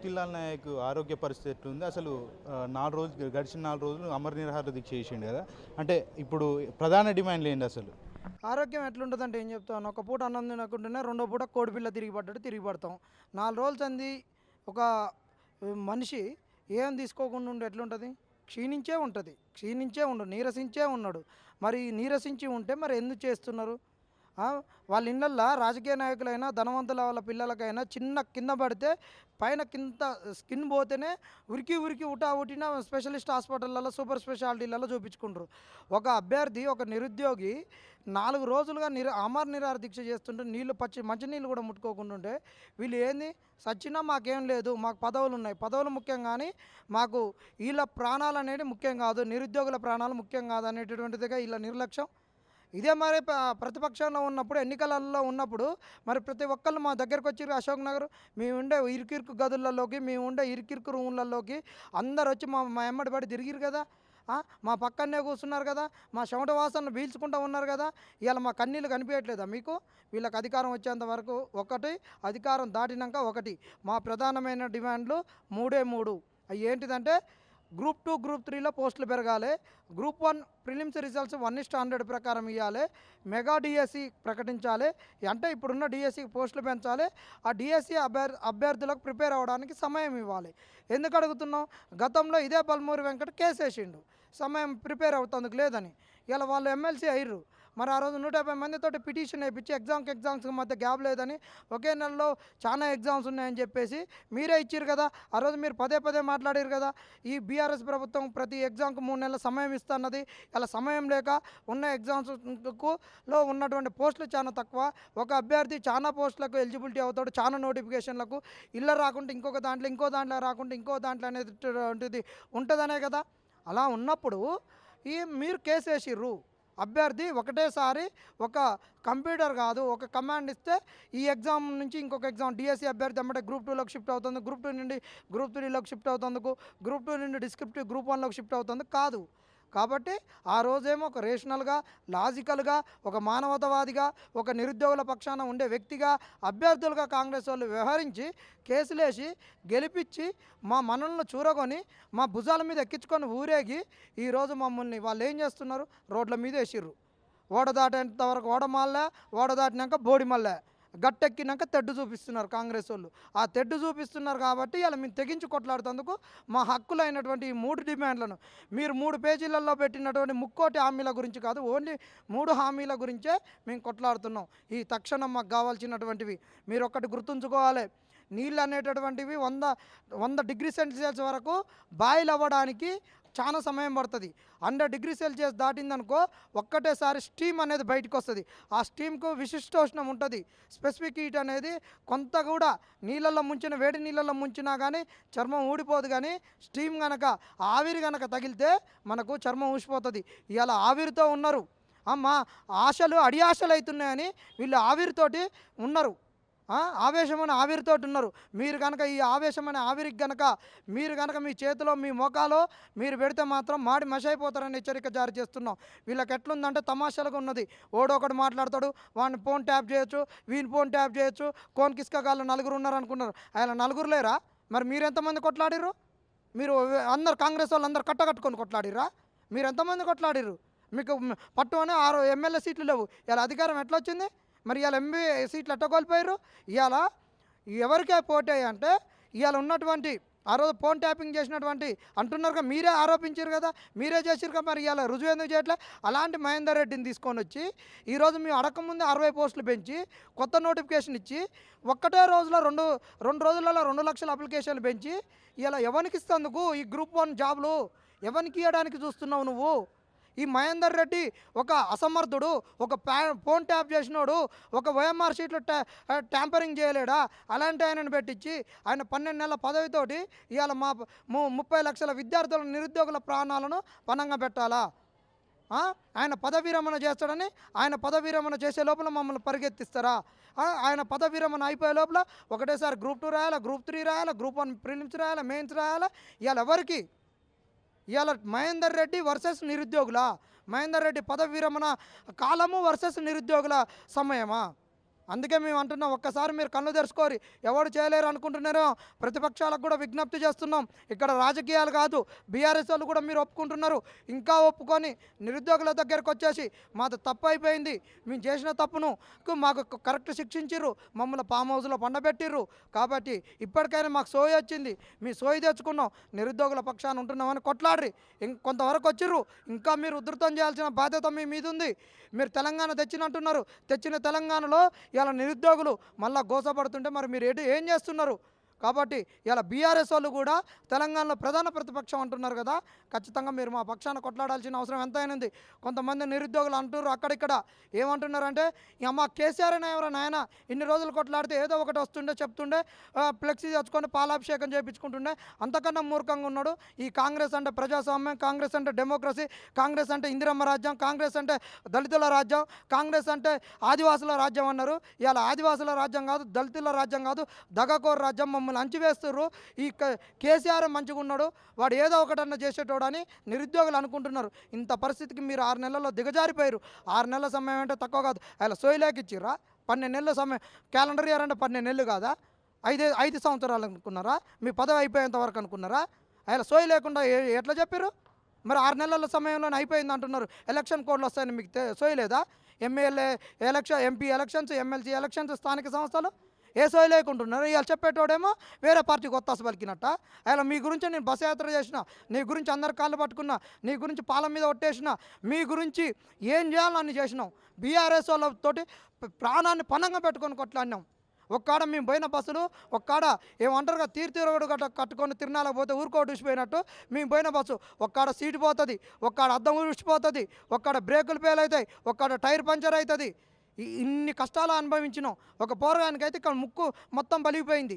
మోతిలాల్ నాయక్ ఆరోగ్య పరిస్థితి ఎట్లుంది? అసలు నాలుగు రోజులు గడిచిన నాలుగు రోజులు అమర నిరాహార దీక్ష చేసిండు కదా? అంటే ఇప్పుడు ప్రధాన డిమాండ్లు ఏంటి అసలు? ఆరోగ్యం ఎట్లుంటుందంటే ఏం చెప్తాను ఒక పూట అన్నం తినకుండానే రెండో పూట కోడిపిల్ల తిరిగి పడ్డట్టు తిరిగి పడతాం. నాలుగు రోజులు అంది ఒక మనిషి ఏం తీసుకోకుండా ఉండి ఎట్లుంటుంది? క్షీణించే ఉంటుంది. క్షీణించే ఉండు నీరసించే ఉన్నాడు. మరి నీరసించి ఉంటే మరి ఎందుకు చేస్తున్నారు? వాళ్ళ ఇళ్ళల్లో రాజకీయ నాయకులైనా ధనవంతుల వాళ్ళ పిల్లలకైనా చిన్న కింద పడితే పైన కింద స్కిన్ పోతేనే ఉరికి ఉరికి ఉటా ఉటిన స్పెషలిస్ట్ హాస్పిటళ్ళలో సూపర్ స్పెషాలిటీలలో చూపించుకుంటారు. ఒక అభ్యర్థి ఒక నిరుద్యోగి నాలుగు రోజులుగా నిర అమర నిరార దీక్ష చేస్తుంటే నీళ్ళు పచ్చి మంచినీళ్ళు కూడా ముట్టుకోకుండా ఉంటే వీళ్ళు ఏంది? సచ్చినా మాకేం లేదు మాకు పదవులు ఉన్నాయి. పదవులు ముఖ్యం కానీ మాకు వీళ్ళ ప్రాణాలు అనేది ముఖ్యం కాదు నిరుద్యోగుల ప్రాణాలు ముఖ్యం కాదు అనేటటువంటిదిగా వీళ్ళ నిర్లక్ష్యం. ఇదే మరి ప్రతిపక్షంలో ఉన్నప్పుడు ఎన్నికలలో ఉన్నప్పుడు మరి ప్రతి ఒక్కళ్ళు మా దగ్గరకు వచ్చి అశోక్ నగర్. మేము ఉండే ఇరుకిరుకు గదులలోకి మేము ఉండే ఇరుకిరుకు రూములలోకి అందరు వచ్చి మా మా ఎమ్మడి పడి తిరిగిరు కదా. మా పక్కనే కూర్చున్నారు కదా. మా చెమట వాసనను పీల్చుకుంటూ ఉన్నారు కదా. ఇవాళ మా కన్నీళ్ళు కనిపించట్లేదా మీకు? వీళ్ళకి అధికారం వచ్చేంత వరకు ఒకటి అధికారం దాటినాక ఒకటి. మా ప్రధానమైన డిమాండ్లు మూడే మూడు. అవి ఏంటిదంటే గ్రూప్ టూ గ్రూప్ త్రీలో పోస్టులు పెరగాలి. Group one prelims results one is to hundred ప్రకారం ఇవ్వాలి మెగా డిఎస్సి ప్రకటించాలి. అంటే ఇప్పుడున్న డిఎస్సి పోస్టులు పెంచాలి. ఆ డిఎస్సి అభ్యర్ అభ్యర్థులకు ప్రిపేర్ అవ్వడానికి సమయం ఇవ్వాలి. ఎందుకు అడుగుతున్నాం? గతంలో ఇదే పల్మూరి వెంకట కేసు వేసిండు సమయం ప్రిపేర్ అవుతందుకు లేదని. ఇలా వాళ్ళు ఎమ్మెల్సీ అయ్యారు మరి ఆ రోజు నూట యాభై మందితోటి పిటిషన్ వేయించి ఎగ్జామ్కి ఎగ్జామ్స్ మధ్య గ్యాప్ లేదని ఒకే నెలలో చాలా ఎగ్జామ్స్ ఉన్నాయని చెప్పేసి మీరే ఇచ్చారు కదా. ఆ రోజు మీరు పదే పదే మాట్లాడారు కదా. ఈ బీఆర్ఎస్ ప్రభుత్వం ప్రతి ఎగ్జామ్కి మూడు నెలల సమయం ఇస్తున్నది. ఇలా సమయం లేక ఉన్న ఎగ్జామ్స్కు లో ఉన్నటువంటి పోస్టులు చాలా తక్కువ. ఒక అభ్యర్థి చాలా పోస్టులకు ఎలిజిబిలిటీ అవుతాడు. చాలా నోటిఫికేషన్లకు ఇళ్ళ రాకుండా ఇంకొక దాంట్లో ఇంకో దాంట్లో రాకుండా ఇంకో దాంట్లో అనేది ఉంటుందనే కదా. అలా ఉన్నప్పుడు ఈ మీరు కేసు వేసిర్రు అభ్యర్థి ఒకటేసారి ఒక కంప్యూటర్ కాదు ఒక కమాండ్ ఇస్తే ఈ ఎగ్జామ్ నుంచి ఇంకొక ఎగ్జామ్. డిఎస్సి అభ్యర్థి అంటే గ్రూప్ టూలోకి షిఫ్ట్ అవుతుంది. గ్రూప్ టూ నుండి గ్రూప్ త్రీలోకి షిఫ్ట్ అవుతుందుకు గ్రూప్ టూ నుండి డిస్క్రిప్టివ్ గ్రూప్ వన్లోకి షిఫ్ట్ అవుతుంది. కాదు. కాబట్టి ఆ రోజేమో ఒక రేషనల్గా లాజికల్గా ఒక మానవతావాదిగా ఒక నిరుద్యోగుల పక్షాన ఉండే వ్యక్తిగా అభ్యర్థులుగా కాంగ్రెస్ వాళ్ళు వ్యవహరించి కేసులేసి గెలిపించి మా మనల్ని చూరగొని మా భుజాల మీద ఎక్కించుకొని ఊరేగి ఈరోజు మమ్మల్ని వాళ్ళు ఏం చేస్తున్నారు? రోడ్ల మీద వేసిర్రు. ఓడ దాటేంత వరకు ఓడ మళ్ళా ఓడ దాటినాక బోడి మళ్ళా గట్టెక్కినాక తెడ్డు చూపిస్తున్నారు కాంగ్రెస్ వాళ్ళు. ఆ తెడ్డు చూపిస్తున్నారు కాబట్టి ఇలా మేము తెగించి కొట్లాడుతందుకు మా హక్కులైనటువంటి ఈ మూడు డిమాండ్లను మీరు మూడు పేజీలలో పెట్టినటువంటి ముక్కోటి హామీల గురించి కాదు ఓన్లీ మూడు హామీల గురించే మేము కొట్లాడుతున్నాం. ఈ తక్షణం మాకు కావాల్సినటువంటివి మీరు ఒక్కటి గుర్తుంచుకోవాలి. నీళ్ళు అనేటటువంటివి వంద వంద డిగ్రీ సెల్సియస్ వరకు బాయిల్ అవ్వడానికి చాలా సమయం పడుతుంది. హండ్రెడ్ డిగ్రీ సెల్సియస్ దాటిందనుకో ఒక్కటేసారి స్టీమ్ అనేది బయటకు వస్తుంది. ఆ స్టీమ్కు విశిష్టోష్ణం ఉంటుంది. స్పెసిఫిక్ హీట్ అనేది కొంత కూడా నీళ్ళల్లో ముంచిన వేడి నీళ్ళల్లో ముంచినా కానీ చర్మం ఊడిపోదు కానీ స్టీమ్ కనుక ఆవిరి కనుక తగిలితే మనకు చర్మం ఊసిపోతుంది. ఇవాళ ఆవిరితో ఉన్నారు. అమ్మ ఆశలు అడి ఆశలు అవుతున్నాయని వీళ్ళు ఆవిరితోటి ఉన్నారు. ఆ, ఆవేశమైన ఆవిరితోటి ఉన్నారు మీరు కనుక ఈ ఆవేశమైన ఆవిరికి కనుక మీరు కనుక మీ చేతిలో మీ మోకాలో మీరు పెడితే మాత్రం మాడి మషైపోతారని హెచ్చరిక జారీ చేస్తున్నాం. వీళ్ళకి ఎట్లుందంటే తమాషాలుగా ఉన్నది. ఓడొకటి మాట్లాడతాడు వాడిని ఫోన్ ట్యాప్ చేయొచ్చు వీని ఫోన్ ట్యాప్ చేయొచ్చు కోన్ కిస్కగాళ్ళు నలుగురు ఉన్నారు అనుకున్నారు ఆయన నలుగురు లేరా? మరి మీరు ఎంతమంది కొట్లాడిర్రు? మీరు అందరు కాంగ్రెస్ వాళ్ళు అందరు కట్టకట్టుకొని కొట్లాడిర్రా? మీరు ఎంతమంది కొట్లాడిర్రు? మీకు పట్టు అనే ఆరు ఎమ్మెల్యే సీట్లు లేవు. ఇలా అధికారం ఎట్లా వచ్చింది మరి ఇవాళ ఎంబీఏ సీట్లు ఎట్లా కోల్పోయారు? ఇవాళ ఎవరికే పోటీ అంటే ఇవాళ ఉన్నటువంటి ఆ రోజు ఫోన్ ట్యాపింగ్ చేసినటువంటి అంటున్నారు కదా మీరే ఆరోపించారు కదా మీరే చేసారు కదా మరి ఇవాళ రుజువు ఎందుకు చేయట్లే? అలాంటి మహేందర్ రెడ్డిని తీసుకొని వచ్చి ఈరోజు మేము అడగకముందే అరవై పోస్టులు పెంచి కొత్త నోటిఫికేషన్ ఇచ్చి ఒక్కటే రోజులో రెండు రెండు రోజులలో రెండు లక్షల అప్లికేషన్లు పెంచి ఇలా ఎవరికి ఇస్తందుకు ఈ గ్రూప్ వన్ జాబ్లు? ఎవరికి ఇవ్వడానికి చూస్తున్నావు నువ్వు? ఈ మహేందర్ రెడ్డి ఒక అసమర్థుడు ఒక ప్యా ఫోన్ ట్యాప్ చేసినోడు ఒక వైఎంఆర్ షీట్లో ట్యాంపరింగ్ చేయలేడా? అలాంటి ఆయనను పెట్టించి ఆయన పన్నెండు నెలల పదవితోటి ఇవాళ మా ము- ముప్పై లక్షల విద్యార్థుల నిరుద్యోగుల ప్రాణాలను పణంగా పెట్టాలా? ఆయన పదవిరమణ చేస్తాడని ఆయన పదవిరమణ చేసే లోపల మమ్మల్ని పరిగెత్తిస్తారా? ఆయన పదవిరమణ అయిపోయే లోపల ఒకటేసారి గ్రూప్ టూ రాయాలా? గ్రూప్ త్రీ రాయాలా? గ్రూప్ వన్ ప్రిలిమ్స్ రాయాలా? మెయిన్స్ రాయాలా? ఇవాళ ఎవరికి? ఇవాళ మహేందర్ రెడ్డి వర్సెస్ నిరుద్యోగుల? మహేందర్ రెడ్డి పదవి విరమణ కాలము వర్సెస్ నిరుద్యోగుల సమయమా? అందుకే మేము అంటున్నాం ఒక్కసారి మీరు కళ్ళు తెరుచుకోరు. ఎవరు చేయలేరు అనుకుంటున్నారో ప్రతిపక్షాలకు కూడా విజ్ఞప్తి చేస్తున్నాం. ఇక్కడ రాజకీయాలు కాదు బీఆర్ఎస్ వాళ్ళు కూడా మీరు ఒప్పుకుంటున్నారు. ఇంకా ఒప్పుకొని నిరుద్యోగుల దగ్గరకు వచ్చేసి మాది తప్పు అయిపోయింది. మేము చేసిన తప్పును మాకు కరెక్ట్ శిక్షించిర్రు. మమ్మల్ని ఫామ్ హౌస్లో పండబెట్టిర్రు. కాబట్టి ఇప్పటికైనా మాకు సోయి వచ్చింది. మీ సోయి తెచ్చుకున్నాం. నిరుద్యోగుల పక్షాన ఉంటున్నామని కొట్లాడ్రి. ఇం కొంతవరకు వచ్చిర్రు. ఇంకా మీరు ఉధృతం చేయాల్సిన బాధ్యత మీ మీద ఉంది మీరు తెలంగాణ తెచ్చినట్టున్నారు. తెచ్చిన తెలంగాణలో ఇలా నిరుద్యోగులు మళ్ళీ గోసపడుతుంటే మరి మీరు ఏం చేస్తున్నారు? కాబట్టి ఇలా బీఆర్ఎస్ వాళ్ళు కూడా తెలంగాణలో ప్రధాన ప్రతిపక్షం అంటున్నారు కదా. ఖచ్చితంగా మీరు మా పక్షాన కొట్లాడాల్సిన అవసరం ఎంతైనా ఉంది కొంతమంది నిరుద్యోగులు అంటున్నారు అక్కడిక్కడ. ఏమంటున్నారంటే ఇక మా కేసీఆర్ అయినా ఎవరైనా ఆయన ఇన్ని రోజులు కొట్లాడితే ఏదో ఒకటి వస్తుండే చెప్తుండే ఫ్లెక్సీ తెచ్చుకొని పాలాభిషేకం చేయించుకుంటుండే అంతకన్నా మూర్ఖంగా ఉన్నాడు. ఈ కాంగ్రెస్ అంటే ప్రజాస్వామ్యం కాంగ్రెస్ అంటే డెమోక్రసీ కాంగ్రెస్ అంటే ఇందిరమ్మ రాజ్యం కాంగ్రెస్ అంటే దళితుల రాజ్యం కాంగ్రెస్ అంటే ఆదివాసుల రాజ్యం అన్నారు. ఇలా ఆదివాసుల రాజ్యం కాదు దళితుల రాజ్యం కాదు దగకోర్ రాజ్యం మమ్మల్ని అంచివేస్తుర్రు. ఈ కేసీఆర్ మంచిగా ఉన్నాడు వాడు ఏదో ఒకటన్నా చేసేటోడు అని నిరుద్యోగులు అనుకుంటున్నారు. ఇంత పరిస్థితికి మీరు ఆరు నెలల్లో దిగజారిపోయారు. ఆరు నెలల సమయం అంటే తక్కువ కాదు. అలా సోయిలేకి ఇచ్చిర్రా? పన్నెండు నెలల సమయం క్యాలెండర్ ఇయర్ అంటే పన్నెండు నెలలు కాదా? ఐదు ఐదు సంవత్సరాలు అనుకున్నారా? మీ పదవి అయిపోయేంత వరకు అనుకున్నారా? అలా సోయి లేకుండా ఎట్లా చెప్పారు మరి ఆరు నెలల సమయంలోనే అయిపోయింది అంటున్నారు. ఎలక్షన్ కోడ్లు వస్తాయని మీకు సోయలేదా? లేదా MLA election MP elections MLC elections స్థానిక సంస్థలు? ఏసో లేకుంటున్నారు. ఇవాళ చెప్పేటోడేమో వేరే పార్టీకి ఒత్తాస పలికినట్ట. అలా మీ గురించి నేను బస్ యాత్ర చేసిన నీ గురించి అందరి కాళ్ళు పట్టుకున్నా నీ గురించి పాలం మీద ఒట్టేసిన మీ గురించి ఏం చేయాలని చేసినాం. బీఆర్ఎస్ వాళ్ళతోటి ప్రాణాన్ని పనంగా పెట్టుకొని కొట్లాడినాం. ఒక్కాడ మేము పోయిన బస్సులు ఒక్కాడ ఏమంటారుగా కదా గట్ట కట్టుకొని తిరణాలకు పోతే ఊరుకోటి ఊసిపోయినట్టు మేము పోయిన బస్సు. ఒక్కాడ సీటు పోతుంది ఒక్కాడ అద్దం ఉడిచిపోతుంది ఒక్కాడ బ్రేకులు ఫెయిల్ అవుతాయి ఒక్కాడ టైర్ పంచర్ అవుతుంది. ఇన్ని కష్టాలు అనుభవించినాం. ఒక పోరగానికైతే ఇక్కడ ముక్కు మొత్తం బలిగిపోయింది.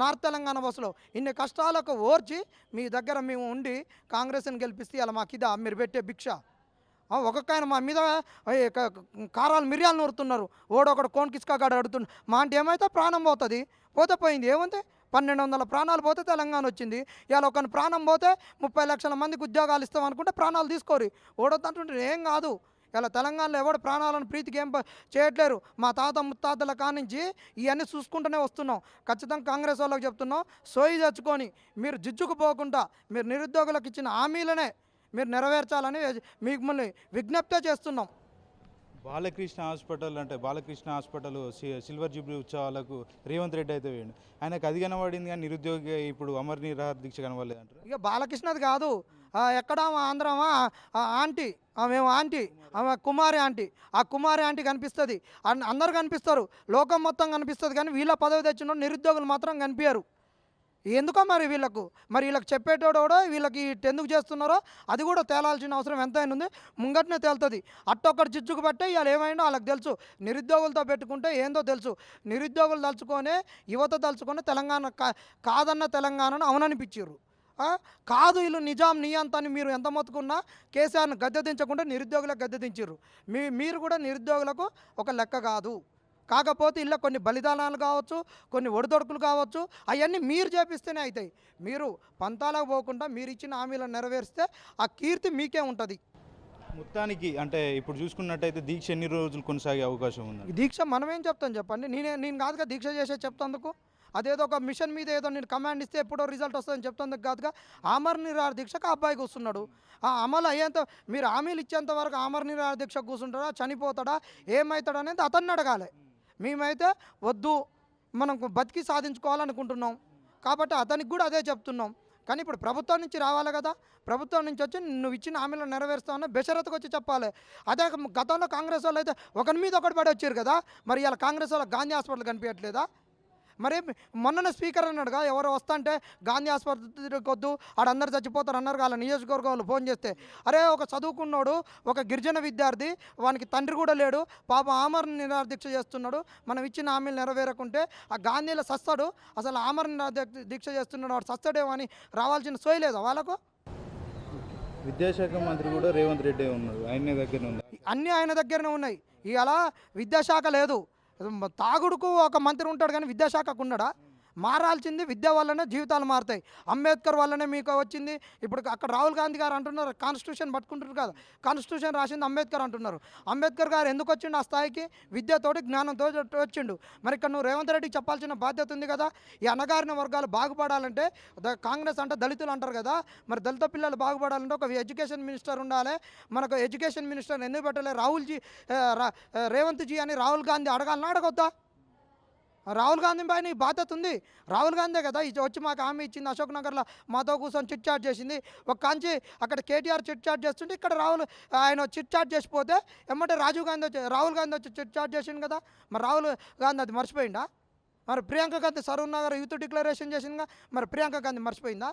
నార్త్ తెలంగాణ బస్సులో. ఇన్ని కష్టాలకు ఓర్చి మీ దగ్గర మేము ఉండి కాంగ్రెస్ని గెలిపిస్తే ఇలా మాకు ఇదా? మీరు పెట్టే భిక్ష. ఒక్కొక్క ఆయన మా మీద కారాలు మిరియాలు నూరుతున్నారు. ఓడొకడు కోన్ కోన్కిస్కాగాడు అడుగుతుండు మా అంటే ఏమైతే ప్రాణం పోతుంది? పోతే పోయింది. ఏముంది పన్నెండు వందల ప్రాణాలు పోతే తెలంగాణ వచ్చింది. ఇవాళ ఒకని ప్రాణం పోతే ముప్పై లక్షల మందికి ఉద్యోగాలు ఇస్తాం అనుకుంటే ప్రాణాలు తీసుకోరు. ఓడొద్దంటుంటే ఏం కాదు. ఇలా తెలంగాణలో ఎవడు ప్రాణాలను ప్రీతికి ఏం చేయట్లేరు. మా తాత ముత్తాతల కానించి ఇవన్నీ చూసుకుంటూనే వస్తున్నాం. ఖచ్చితంగా కాంగ్రెస్ వాళ్ళకి చెప్తున్నాం సోయి తెచ్చుకొని మీరు జిజ్జుకుపోకుండా మీరు నిరుద్యోగులకు ఇచ్చిన హామీలనే మీరు నెరవేర్చాలని మిమ్మల్ని విజ్ఞప్తే చేస్తున్నాం. బాలకృష్ణ హాస్పిటల్ అంటే బాలకృష్ణ హాస్పిటల్ సిల్వర్ జూబ్లీ ఉత్సవాలకు రేవంత్ రెడ్డి అయితే వేయండి. ఆయనకు అది కనబడింది కానీ నిరుద్యోగి ఇప్పుడు అమర్ నిరాహార దీక్ష కనబడలేదు అంటారు ఇక బాలకృష్ణది కాదు. ఎక్కడ ఆంధ్రమా? ఆంటీ. ఆమె ఆంటీ ఆమె కుమారి ఆంటీ. ఆ కుమారి ఆంటీ కనిపిస్తుంది. అందరు కనిపిస్తారు. లోకం మొత్తం కనిపిస్తుంది కానీ వీళ్ళ పదవి తెచ్చిన నిరుద్యోగులు మాత్రం కనిపించరు ఎందుకో మరి వీళ్ళకు? మరి వీళ్ళకి చెప్పేటోడో వీళ్ళకి ఎందుకు చేస్తున్నారో? అది కూడా తేలాల్సిన అవసరం ఎంతైనా ఉంది. ముంగట్నే తేలుతుంది. అట్టొక్కటి చిచ్చుకు పట్టే ఇవాళ ఏమైనా వాళ్ళకి తెలుసు. నిరుద్యోగులతో పెట్టుకుంటే ఏందో తెలుసు. నిరుద్యోగులు తలుచుకొని యువత తలుచుకొని తెలంగాణ కా- కాదన్న తెలంగాణను అవుననిపించారు కాదు వీళ్ళు నిజాం అని మీరు ఎంత మొత్తుకున్నా కేసీఆర్ని గద్దె దించకుండా నిరుద్యోగులకు గద్దె దించారు మీ మీరు కూడా నిరుద్యోగులకు ఒక లెక్క కాదు. కాకపోతే ఇలా కొన్ని బలిదానాలు కావచ్చు కొన్ని ఒడిదొడుకులు కావచ్చు అవన్నీ మీరు చేపిస్తేనే అవుతాయి మీరు పంతాలకు పోకుండా మీరు ఇచ్చిన హామీలను నెరవేరిస్తే ఆ కీర్తి మీకే ఉంటుంది. మొత్తానికి అంటే ఇప్పుడు చూసుకున్నట్టయితే దీక్ష ఎన్ని రోజులు కొనసాగే అవకాశం ఉంది దీక్ష మనం ఏం చెప్తాం చెప్పండి? నేనే నేను కాదుగా దీక్ష చేసే చెప్తందుకు అదేదో ఒక మిషన్ మీద ఏదో నేను కమాండ్ ఇస్తే ఎప్పుడో రిజల్ట్ వస్తుందని చెప్తందుకు కాదుగా. ఆమర్ నిరాహార దీక్షకు అబ్బాయికి అబ్బాయి కూర్చున్నాడు. ఆ అమలు అయ్యేంత మీరు హామీలు ఇచ్చేంత వరకు ఆమర్ నిరాహార దీక్ష కూర్చుంటాడా? చనిపోతాడా? ఏమవుతాడా అనేది అతన్ని అడగాలి. మేమైతే వద్దు మనం బతికి సాధించుకోవాలనుకుంటున్నాం. కాబట్టి అతనికి కూడా అదే చెప్తున్నాం. కానీ ఇప్పుడు ప్రభుత్వం నుంచి రావాలి కదా. ప్రభుత్వం నుంచి వచ్చి నువ్వు ఇచ్చిన హామీలు నెరవేరుస్తావని బెషరత్కి వచ్చి చెప్పాలి. అదే గతంలో కాంగ్రెస్ వాళ్ళు అయితే ఒకరి మీద ఒకటి పడి వచ్చారు కదా. మరి ఇలా కాంగ్రెస్ వాళ్ళకి గాంధీ హాస్పిటల్ కనిపించట్లేదా? మరి మొన్ననే స్పీకర్ అన్నాడుగా ఎవరు వస్తంటే గాంధీ ఆసుపత్రికి వద్దు ఆడందరు చచ్చిపోతారు అన్నారు వాళ్ళ నియోజకవర్గం వాళ్ళు ఫోన్ చేస్తే. అరే ఒక చదువుకున్నోడు ఒక గిరిజన విద్యార్థి వానికి తండ్రి కూడా లేడు పాప ఆమర నిరాహార దీక్ష చేస్తున్నాడు మనం ఇచ్చిన హామీలు నెరవేరకుంటే ఆ గాంధీలో సస్తాడు అసలు ఆమర నిరాహార దీక్ష- చేస్తున్నాడు వాడు సస్తాడేమో అని రావాల్సిన సోయి లేదా వాళ్ళకు? విద్యాశాఖ మంత్రి కూడా రేవంత్ రెడ్డి ఉన్నాడు ఆయన దగ్గర అన్నీ ఆయన దగ్గరనే ఉన్నాయి. ఇవాళ విద్యాశాఖ లేదు. తాగుడుకు ఒక మంత్రి ఉంటాడు కానీ విద్యాశాఖకు ఉన్నాడా? మారాల్సింది విద్య వల్లనే జీవితాలు మారుతాయి. అంబేద్కర్ వల్లనే మీకు వచ్చింది. ఇప్పుడు అక్కడ రాహుల్ గాంధీ గారు అంటున్నారు కాన్స్టిట్యూషన్ పట్టుకుంటారు కదా. కాన్స్టిట్యూషన్ రాసింది అంబేద్కర్ అంటున్నారు. అంబేద్కర్ గారు ఎందుకు వచ్చిండు ఆ స్థాయికి? విద్యతోటి జ్ఞానంతో వచ్చిండు. మరి ఇక్కడ నువ్వు రేవంత్ రెడ్డికి చెప్పాల్సిన బాధ్యత ఉంది కదా. ఈ అణగారిన వర్గాలు బాగుపడాలంటే కాంగ్రెస్ అంటే దళితులు అంటారు కదా. మరి దళిత పిల్లలు బాగుపడాలంటే ఒక ఎడ్యుకేషన్ మినిస్టర్ ఉండాలి. మనకు ఎడ్యుకేషన్ మినిస్టర్ ఎందుకు పెట్టలే? రాహుల్ జీ రా- రేవంత్ జీ అని రాహుల్ గాంధీ అడగాలన్నా అడగొద్దా? రాహుల్ గాంధీ పైన ఈ బాధ్యత ఉంది. రాహుల్ గాంధీ కదా ఇది వచ్చి మాకు హామీ ఇచ్చింది అశోక్ నగర్లో మాతో కూర్చొని చిట్ చాట్ చేసింది. ఒక కాంచి అక్కడ కేటీఆర్ చిట్ చాట్ చేస్తుంటే ఇక్కడ రాహుల్ ఆయన చిట్ చాట్ చేసిపోతే ఏమంటే రాజీవ్ గాంధీ వచ్చి రాహుల్ గాంధీ వచ్చి చిట్ చాట్ చేసిండు కదా. మరి రాహుల్ గాంధీ అది మర్చిపోయిందా మరి ప్రియాంక గాంధీ సరూర్ నగర్ యూత్ డిక్లరేషన్ చేసిందిగా మరి ప్రియాంక గాంధీ మర్చిపోయిందా?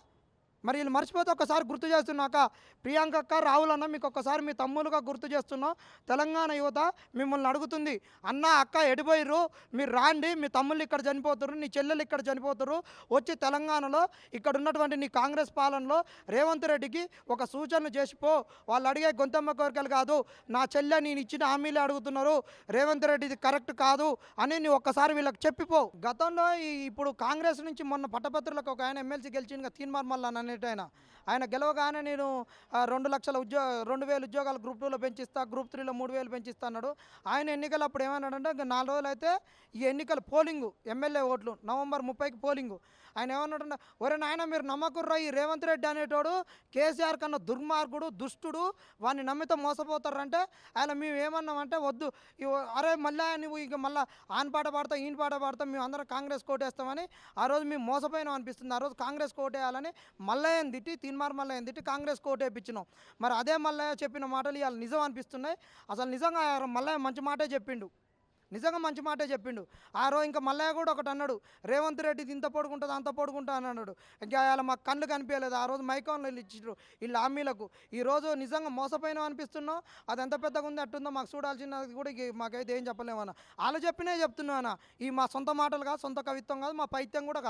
మరి వీళ్ళు మర్చిపోతే ఒక్కసారి గుర్తు చేస్తున్నాక ప్రియాంక అక్క రాహుల్ అన్న మీకు ఒక్కసారి మీ తమ్ములుగా గుర్తు చేస్తున్నాం. తెలంగాణ యువత మిమ్మల్ని అడుగుతుంది అన్న అక్క ఎడిపోయిర్రు మీరు రాండి మీ తమ్ముళ్ళు ఇక్కడ చనిపోతారు నీ చెల్లెలు ఇక్కడ చనిపోతారు వచ్చి తెలంగాణలో ఇక్కడ ఉన్నటువంటి నీ కాంగ్రెస్ పాలనలో రేవంత్ రెడ్డికి ఒక సూచనలు చేసిపో వాళ్ళు అడిగే గొంతమ్మ కోరికలు కాదు నా చెల్లె నేను ఇచ్చిన హామీలే అడుగుతున్నారు రేవంత్ రెడ్డి ఇది కరెక్ట్ కాదు అని నీ ఒక్కసారి వీళ్ళకి చెప్పిపో గతంలో ఈ ఇప్పుడు కాంగ్రెస్ నుంచి మొన్న పట్టపత్రులకు ఒక ఆయన ఎమ్మెల్సీ గెలిచిన తీన్మార్ అనే అనేట ఆయన ఆయన గెలవగానే నేను రెండు లక్షల ఉద్యో రెండు వేల ఉద్యోగాలు గ్రూప్ టూలో పెంచిస్తా గ్రూప్ త్రీలో మూడు వేలు పెంచిస్తా అన్నాడు. ఆయన ఎన్నికలు అప్పుడు ఏమన్నాడంటే నాలుగు రోజులు అయితే ఈ ఎన్నికలు పోలింగు ఎమ్మెల్యే ఓట్లు నవంబర్ ముప్పైకి పోలింగు. ఆయన ఏమన్నాడంటే ఒరే నాయన మీరు నమ్మకుర్రా ఈ రేవంత్ రెడ్డి అనేటోడు కేసీఆర్ కన్నా దుర్మార్గుడు దుష్టుడు వాడిని నమ్మితే మోసపోతారంటే ఆయన మేము ఏమన్నామంటే వద్దు అరే మళ్ళీ నువ్వు ఇక మళ్ళీ ఆన్ పాట పాడతావు ఈయన పాట పాడతాం మేము అందరం కాంగ్రెస్ కోటేస్తామని ఆ రోజు మేము మోసపోయినాం అనిపిస్తుంది. ఆ రోజు కాంగ్రెస్ కోటేయాలని మల్లయ్యని తిట్టి తీన్మార్ మల్లయ్యని తిట్టి కాంగ్రెస్ కోటేపించినాం మరి అదే మల్లయ్య చెప్పిన మాటలు ఇవాళ నిజం అనిపిస్తున్నాయి. అసలు నిజంగా మల్లయ్య మంచి మాటే చెప్పిండు. నిజంగా మంచి మాటే చెప్పిండు. ఆ రోజు ఇంకా మల్లయ్య కూడా ఒకటి అన్నాడు రేవంత్ రెడ్డి ఇది ఇంత పొడుకుంటుంది అంత పొడుకుంటా అని అన్నాడు. ఇంకా అలా మాకు కళ్ళు కనిపించలేదు. ఆ రోజు మైకాన్లో ఇచ్చారు వీళ్ళ హామీలకు. ఈ రోజు నిజంగా మోసపోయినా అనిపిస్తున్నాం. అది ఎంత పెద్దగా ఉంది అట్టుందో మాకు చూడాల్సినది కూడా మాకైతే ఏం చెప్పలేమన్నా. వాళ్ళు చెప్పినే చెప్తున్నానా ఈ మా సొంత మాటలు కాదు సొంత కవిత్వం కాదు మా పైత్యం కూడా కాదు.